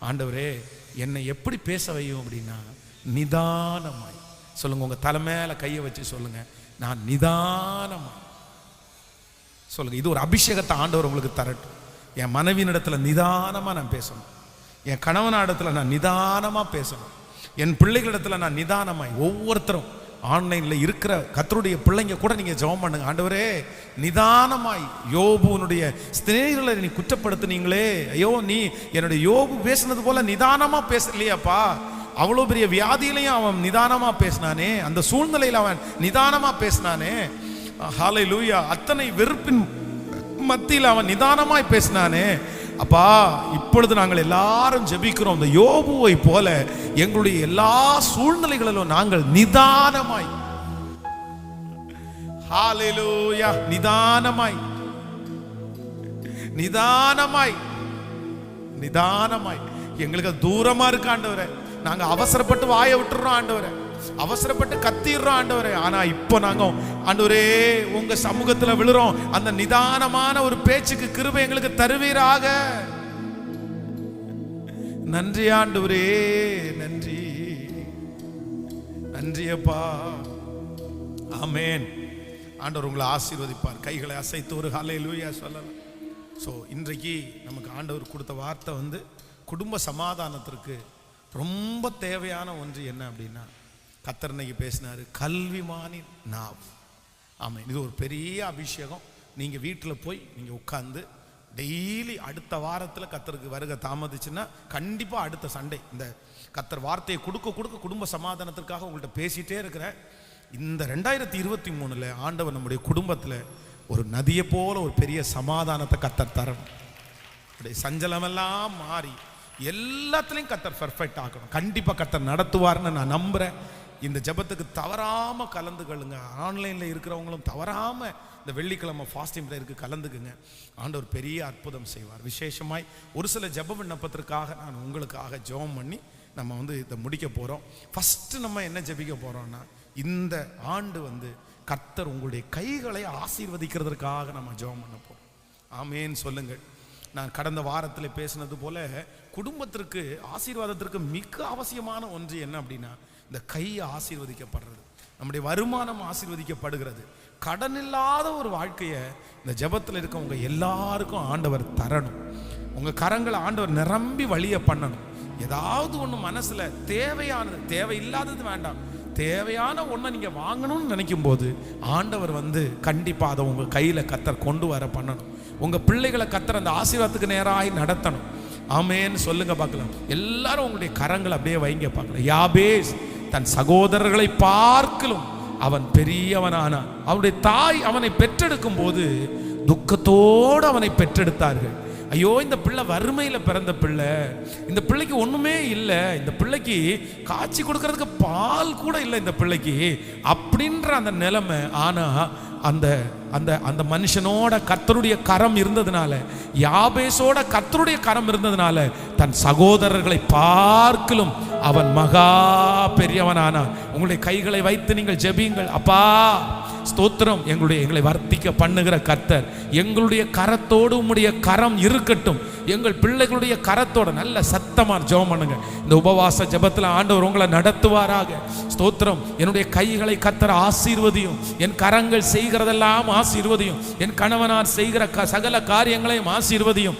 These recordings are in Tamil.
ஆண்டவரே என்னை எப்படி பேச வையும் அப்படின்னா நிதானமாய். சொல்லுங்க உங்க தலை மேல கையை வச்சு சொல்லுங்க. நான் நிதானமாய். சொல்லுங்க இது ஒரு அபிஷேகத்தை ஆண்டவர் உங்களுக்கு தரட்டும். என் மனைவியின் இடத்துல நிதானமா நான் பேசணும். என் கணவன் இடத்துல நான் நிதானமா பேசணும். என் பிள்ளைகளிடத்துல நான் நிதானமாய் ஒவ்வொருத்தரும் ஆன்லைனில் இருக்கிற கத்தருடைய பிள்ளைங்க கூட நீங்கள் ஜெபம் பண்ணுங்க. ஆண்டவரே நிதானமாய் யோபுனுடைய ஸ்நேகிகளை நீ குற்றப்படுத்துனீங்களே. ஐயோ நீ என்னுடைய யோபு பேசுனது போல நிதானமாக பேசலையாப்பா. அவ்வளோ பெரிய வியாதியிலையும் அவன் நிதானமாக பேசினானே. அந்த சூழ்நிலையில் அவன் நிதானமாக பேசினானே. ஹாலை லூயா அத்தனை வெறுப்பின் மத்தியில் அவன் நிதானமாய் பேசினானே. அப்பா அப்பொழுது நாங்கள் எல்லாரும் ஜெபிக்கிறோம். இந்த யோபுவை போல எங்களுடைய எல்லா சூழ்நிலைகளிலும் நாங்கள் நிதானமாய். நிதானமாய். நிதானமாய். நிதானமாய். எங்களுக்கு அது தூரமா இருக்கு ஆண்டவரே. நாங்க அவசரப்பட்டு வாயை விட்டுறோம் ஆண்டவரே. அவசரப்பட்டு கத்திடுறோம் ஆண்டவரே. ஆனா இப்போ நாங்க ஆண்டவரே உங்க சமூகத்துல விழுறோம். அந்த நிதானமான ஒரு பேச்சுக்கு கிருபை எங்களுக்கு தருவீராக. நன்றி ஆண்டவரே நன்றி. நன்றியப்பா ஆமேன். ஆண்டவர் உங்களை ஆசீர்வதிப்பார். கைகளை அசைத்து ஒரு ஹalleluya சொல்லலாம். ஸோ இன்றைக்கு நமக்கு ஆண்டவர் கொடுத்த வார்த்தை வந்து குடும்ப சமாதானத்திற்கு ரொம்ப தேவையான ஒன்று என்ன அப்படின்னா கத்தர் இன்னைக்கு பேசினார் கல்விமானின் நாவ். ஆமாம் இது ஒரு பெரிய அபிஷேகம். நீங்கள் வீட்டில் போய் நீங்கள் உட்காந்து டெய்லி அடுத்த வாரத்தில் கத்தருக்கு வருக தாமதிச்சுன்னா கண்டிப்பாக அடுத்த சண்டே. இந்த கத்தர் வார்த்தையை கொடுக்க கொடுக்க குடும்ப சமாதானத்திற்காக உங்கள்கிட்ட பேசிகிட்டே இருக்கிறேன். இந்த ரெண்டாயிரத்தி இருபத்தி மூணில் ஆண்டவர் நம்முடைய குடும்பத்தில் ஒரு நதியை போல ஒரு பெரிய சமாதானத்தை கத்தர் தரணும். அப்படியே சஞ்சலமெல்லாம் மாறி எல்லாத்துலேயும் கத்தர் பர்ஃபெக்ட் ஆகணும் கண்டிப்பாக கத்தர் நடத்துவார்னு நான் நம்புகிறேன் இந்த ஜெபத்துக்கு தவறாமல் கலந்துக்கொள்ளுங்க ஆன்லைனில் இருக்கிறவங்களும் தவறாமல் இந்த வெள்ளிக்கிழமை ஃபாஸ்டிங் ப்ரேயருக்கு கலந்துக்குங்க. ஆண்டவர் பெரிய அற்புதம் செய்வார். விசேஷமாய் ஒரு சில ஜெப விண்ணப்பத்திற்காக நான் உங்களுக்காக ஜெபம் பண்ணி நம்ம வந்து இதை முடிக்க போகிறோம் ஃபஸ்ட்டு நம்ம என்ன ஜெபிக்க போகிறோம்னா இந்த ஆண்டு வந்து கர்த்தர் உங்களுடைய கைகளை ஆசீர்வதிக்கிறதுக்காக நம்ம ஜெபம் பண்ண போகிறோம் ஆமேன்னு சொல்லுங்கள். நான் கடந்த வாரத்தில் பேசினது போல குடும்பத்திற்கு ஆசீர்வாதத்திற்கு மிக அவசியமான ஒன்று என்ன அப்படின்னா இந்த கை ஆசீர்வதிக்கப்படுறது. நம்முடைய வருமானம் ஆசீர்வதிக்கப்படுகிறது. கடன் இல்லாத ஒரு வாழ்க்கையை இந்த ஜெபத்தில் இருக்கவங்க எல்லாருக்கும் ஆண்டவர் தரணும். உங்கள் கரங்களை ஆண்டவர் நிரம்பி வழிய பண்ணணும். ஏதாவது ஒன்று மனசில் தேவையானது தேவையில்லாதது வேண்டாம். தேவையான ஒன்றை நீங்கள் வாங்கணும்னு நினைக்கும் போது ஆண்டவர் வந்து கண்டிப்பாக அதை உங்கள் கையில் கத்தர் கொண்டு வர பண்ணணும். உங்கள் பிள்ளைகளை கத்தர் அந்த ஆசீர்வாதத்துக்கு நேராக நடத்தணும். ஆமேன்னு சொல்லுங்க பார்க்கலாம். எல்லாரும் உங்களுடைய கரங்களை அப்படியே வைங்க பார்க்கலாம். யாபேஸ் தன் சகோதரர்களை பார்க்கலும் அவன் பெரியவனானான் அவனுடைய தாய் அவனை பெற்றெடுக்கும் போது துக்கத்தோடு அவனை பெற்றெடுத்தார்கள். ஐயோ இந்த பிள்ளை வறுமையில் பிறந்த பிள்ளை. இந்த பிள்ளைக்கு ஒண்ணுமே இல்லை. இந்த பிள்ளைக்கு காய்ச்சி கொடுக்கறதுக்கு பால் கூட இல்லை இந்த பிள்ளைக்கு அப்படின்ற அந்த நிலைமை. ஆனா அந்த அந்த அந்த மனுஷனோட கத்தருடைய கரம் இருந்ததுனால யாபேஸோட கத்தருடைய கரம் இருந்ததுனால தன் சகோதரர்களை பார்க்கலும் அவன் மகா பெரியவனானான். உங்களுடைய கைகளை வைத்து நீங்கள் ஜெபியுங்கள். அப்பா ஸ்தோத்திரம். எங்களுடைய எங்களை வர்த்திக்க பண்ணுகிற கர்த்தர். எங்களுடைய கரத்தோடு உம்முடைய கரம் இருக்கட்டும். எங்கள் பிள்ளைகளுடைய கரத்தோட நல்ல சத்தமாக ஜெபம் பண்ணுங்க. இந்த உபவாச ஜபத்தில் ஆண்டவர் உங்களை நடத்துவாராக. ஸ்தோத்திரம். என்னுடைய கைகளை கத்தர ஆசீர்வதியும். என் கரங்கள் செய்கிறதெல்லாம் ஆசீர்வதியும். என் கணவனார் செய்கிற க- சகல காரியங்களையும் ஆசீர்வதியும்.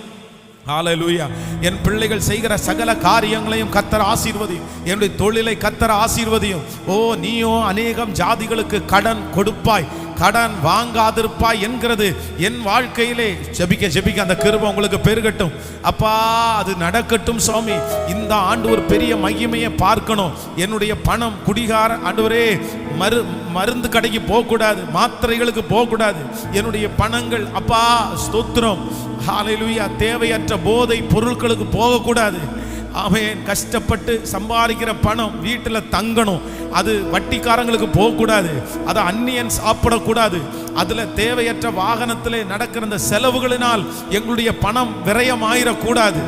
ஹalleluya என் பிள்ளைகள் செய்கிற சகல காரியங்களையும் கத்தர் ஆசீர்வதியும். என்னுடைய தொழிலை கத்தர் ஆசீர்வதியும். ஓ நீயோ அநேகம் ஜாதிகளுக்கு கடன் கொடுப்பாய். கடன் வாங்காதிருப்பா என்கிறது என் வாழ்க்கையிலே. ஜெபிக்க ஜெபிக்க அந்த கிருபை உங்களுக்கு பெருகட்டும். அப்பா அது நடக்கட்டும் சுவாமி இந்த ஆண்டு ஒரு பெரிய மகிமையை பார்க்கணும். என்னுடைய பணம் குடிகார ஆண்டவரே மரு மருந்து கடைக்கு போகக்கூடாது மாத்திரைகளுக்கு போகக்கூடாது. என்னுடைய பணங்கள் அப்பா ஸ்தோத்திரம். ஹalleluya தேவையற்ற போதை பொருட்களுக்கு போகக்கூடாது. அவன் கஷ்டப்பட்டு சம்பாதிக்கிற பணம் வீட்டில் தங்கணும். அது வட்டிக்காரங்களுக்கு போகக்கூடாது. அதை அந்நியன் சாப்பிடக்கூடாது. அதில் தேவையற்ற வாகனத்தில் நடக்கிற அந்த செலவுகளினால் எங்களுடைய பணம் விரயமாயிடக்கூடாது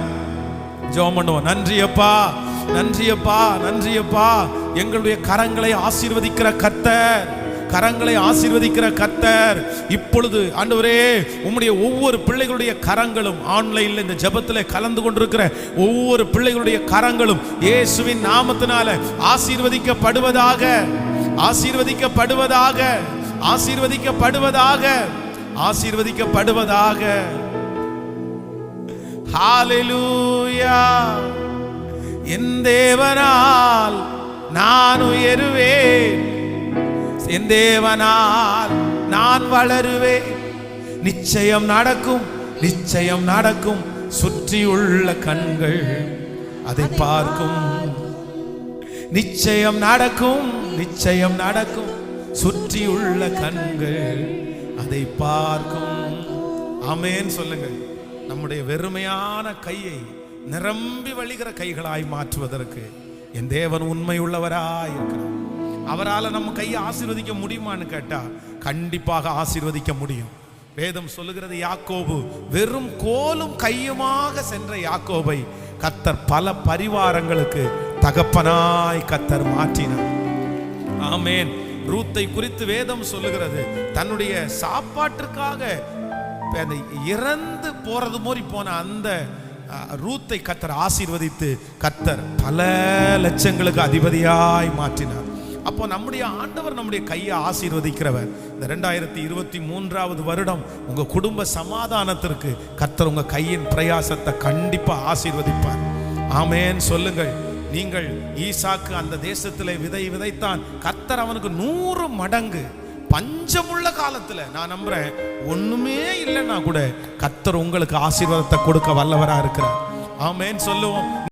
ஜோம் பண்ணுவோம். நன்றியப்பா நன்றியப்பா நன்றியப்பா எங்களுடைய கரங்களை ஆசீர்வதிக்கிற கர்த்தர். கரங்களை ஆசீர்வதிக்கிற கத்தர் இப்பொழுது ஆண்டவரே உம்முடைய ஒவ்வொரு பிள்ளைகளுடைய கரங்களும் ஆன்லைனில் இந்த ஜெபத்தில் கலந்து கொண்டிருக்கிற ஒவ்வொரு பிள்ளைகளுடைய கரங்களும் இயேசுவின் நாமத்தினால ஆசீர்வதிக்கப்படுவதாக ஆசீர்வதிக்கப்படுவதாக ஆசீர்வதிக்கப்படுவதாக ஆசீர்வதிக்கப்படுவதாக. என் தேவனால் நான் உயருவேன். என் தேவனால் நான் வளருவேன். நிச்சயம் நடக்கும் நிச்சயம் நடக்கும். சுற்றியுள்ள கண்கள் அதை பார்க்கும். நிச்சயம் நடக்கும் நிச்சயம் நடக்கும். சுற்றியுள்ள கண்கள் அதை பார்க்கும். ஆமென் சொல்லுங்கள். நம்முடைய வெறுமையான கையை நிரம்பி வழிகிற கைகளாய் மாற்றுவதற்கு என் தேவன் உண்மை உள்ளவராய் இருக்கிறார் அவரால் நம்ம கையை ஆசீர்வதிக்க முடியுமான்னு கேட்டால் கண்டிப்பாக ஆசீர்வதிக்க முடியும். வேதம் சொல்லுகிறது யாக்கோபு வெறும் கோலும் கையுமாக சென்ற யாக்கோபை கத்தர் பல பரிவாரங்களுக்கு தகப்பனாய் கத்தர் மாற்றினார். ஆமேன். ரூத்தை குறித்து வேதம் சொல்லுகிறது தன்னுடைய சாப்பாட்டிற்காக அந்த இறந்து போறது மாதிரி போன அந்த ரூத்தை கத்தர் ஆசீர்வதித்து கத்தர் பல லட்சங்களுக்கு அதிபதியாய் மாற்றினார். அப்போ நம்முடைய ஆண்டவர் நம்முடைய கையை ஆசீர்வதிக்கிறவர். இந்த ரெண்டாயிரத்தி இருபத்தி மூன்றாவது வருடம் உங்கள் குடும்ப சமாதானத்திற்கு கத்தர் உங்கள் கையின் பிரயாசத்தை கண்டிப்பாக ஆசீர்வதிப்பார். ஆமேன். சொல்லுங்கள். நீங்கள் ஈசாக்கு அந்த தேசத்தில் விதை விதைத்தான் கத்தர் அவனுக்கு நூறு மடங்கு பஞ்சமுள்ள காலத்தில் நான் நம்புறேன் ஒண்ணுமே இல்லைன்னா கூட கத்தர் உங்களுக்கு ஆசீர்வாதத்தை கொடுக்க வல்லவராக இருக்கிறார். ஆமேன். சொல்லுவோம்.